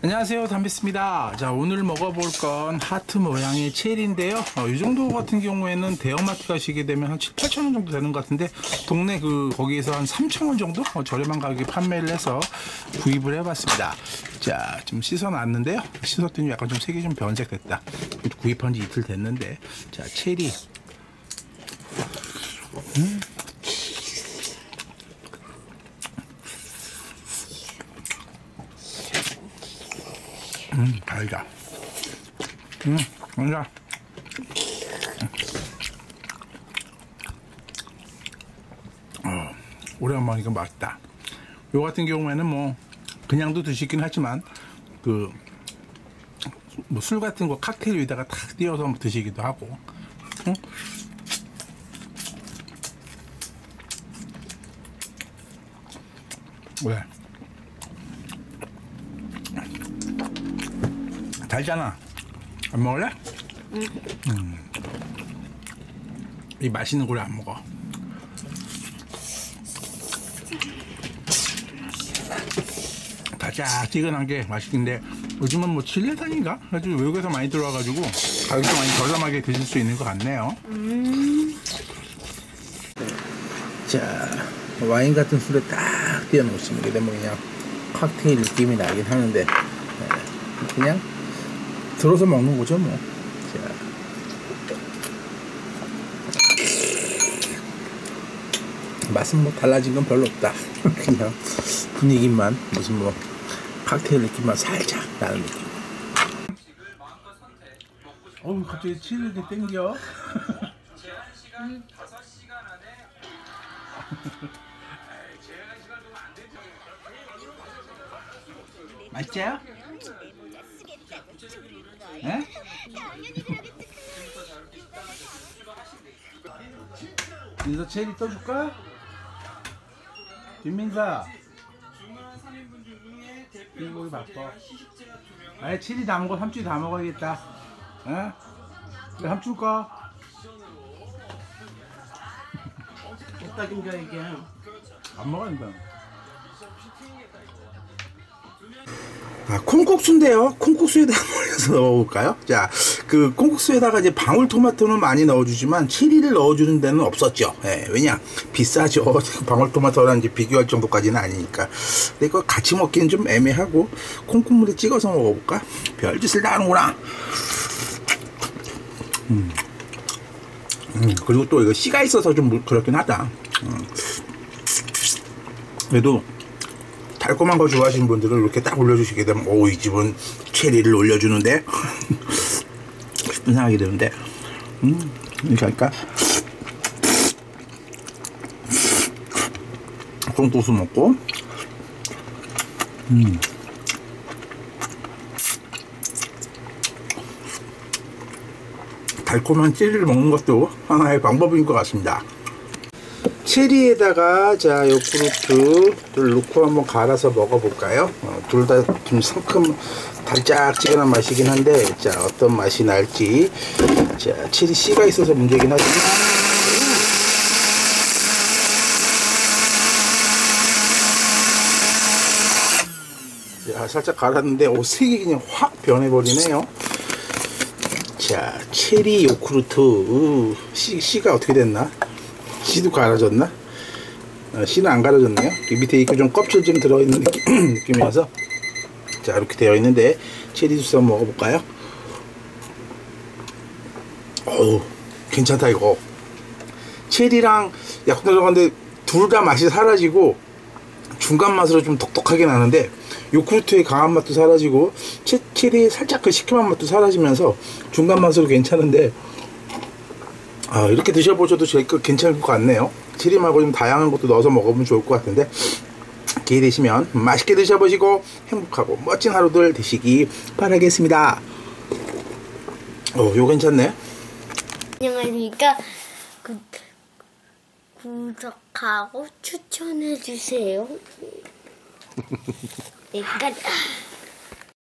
안녕하세요. 담비스입니다. 자 오늘 먹어볼 건 하트 모양의 체리인데요. 어, 이 정도 같은 경우에는 대형마트 가시게 되면 한 7, 8천원 정도 되는 것 같은데 동네 그 거기에서 한 3천원 정도? 어, 저렴한 가격에 판매를 해서 구입을 해봤습니다. 자 좀 씻어놨는데요. 씻었더니 약간 좀 색이 좀 변색됐다. 구입한 지 이틀 됐는데. 자 체리. 음. 음, 달다. 음, 달다. 어, 오랜만이니까 맛있다. 요 같은 경우에는 뭐, 그냥도 드시긴 하지만, 그, 뭐 술 같은 거 칵테일 위에다가 탁 띄워서 드시기도 하고, 응? 왜? 달잖아. 안 먹을래? 응. 음. 이 맛있는 거를 안 먹어. 달짝지근한 게 맛있긴데 요즘은 뭐 칠레산인가? 아주 외국에서 많이 들어와가지고 가격도 많이 저렴하게 드실 수 있는 것 같네요. 음. 자 와인 같은 술에 딱 띄워놓으시면 뭐 그냥 칵테일 느낌이 나긴 하는데 네, 그냥 들어서 먹는 거죠 뭐. 자. 맛은 뭐 달라진 건 별로 없다. 그냥 분위기만 무슨 뭐 칵테일 느낌만 살짝 나는 느낌. 어우 갑자기 치를 이렇게 땡겨. 맛있어요? 에? 민서 체리 떠줄까? 김민사 이거 바빠. 아예 체리 다 먹어. 삼촌이 다 먹어야겠다. 에? 그래 삼촌 거? 딱인가 이게? 안 먹어야 된 아, 콩국수인데요. 콩국수에다 올려서 넣어볼까요? 자, 그 콩국수에다가 이제 방울토마토는 많이 넣어주지만 체리를 넣어주는 데는 없었죠. 예, 왜냐 비싸죠. 방울토마토랑 이제 비교할 정도까지는 아니니까. 근데 이거 같이 먹기는 좀 애매하고 콩국물에 찍어서 먹어볼까? 별짓을 다 하는구나. 음. 음, 그리고 또 이거 씨가 있어서 좀 그렇긴 하다. 음. 그래도 달콤한 거 좋아하시는 분들은 이렇게 딱 올려주시게 되면 오 이 집은 체리를 올려주는데? 싶은 생각이 드는데. 음 이렇게 할까? 콩국수 먹고. 음. 달콤한 체리를 먹는 것도 하나의 방법인 것 같습니다. 체리에다가 자 요구르트를 넣고 한번 갈아서 먹어볼까요? 어, 둘다 좀 상큼 달짝지근한 맛이긴 한데 자 어떤 맛이 날지. 자 체리 씨가 있어서 문제긴 하지만. 자 살짝 갈았는데 오 색이 그냥 확 변해버리네요. 자 체리 씨, 씨가 어떻게 됐나 씨도 갈아졌나? 어, 씨는 안 갈아졌네요. 밑에 있고 좀 껍질 좀 들어있는 느낌, 느낌이어서 자 이렇게 되어 있는데 체리 주스 한번 먹어볼까요? 어우 괜찮다 이거 체리랑 약간 들어간데 둘 다 맛이 사라지고 중간 맛으로 좀 독특하게 나는데 요구르트의 강한 맛도 사라지고 체, 체리의 살짝 그 시큼한 맛도 사라지면서 중간 맛으로 괜찮은데 아, 이렇게 드셔보셔도 괜찮을 것 같네요. 말고 좀 다양한 것도 넣어서 먹어보면 좋을 것 같은데 기회 되시면 맛있게 드셔보시고 행복하고 멋진 하루들 되시기 바라겠습니다. 어, 요 괜찮네. 안녕하십니까. 구, 구독하고 추천해주세요. 네, 끝.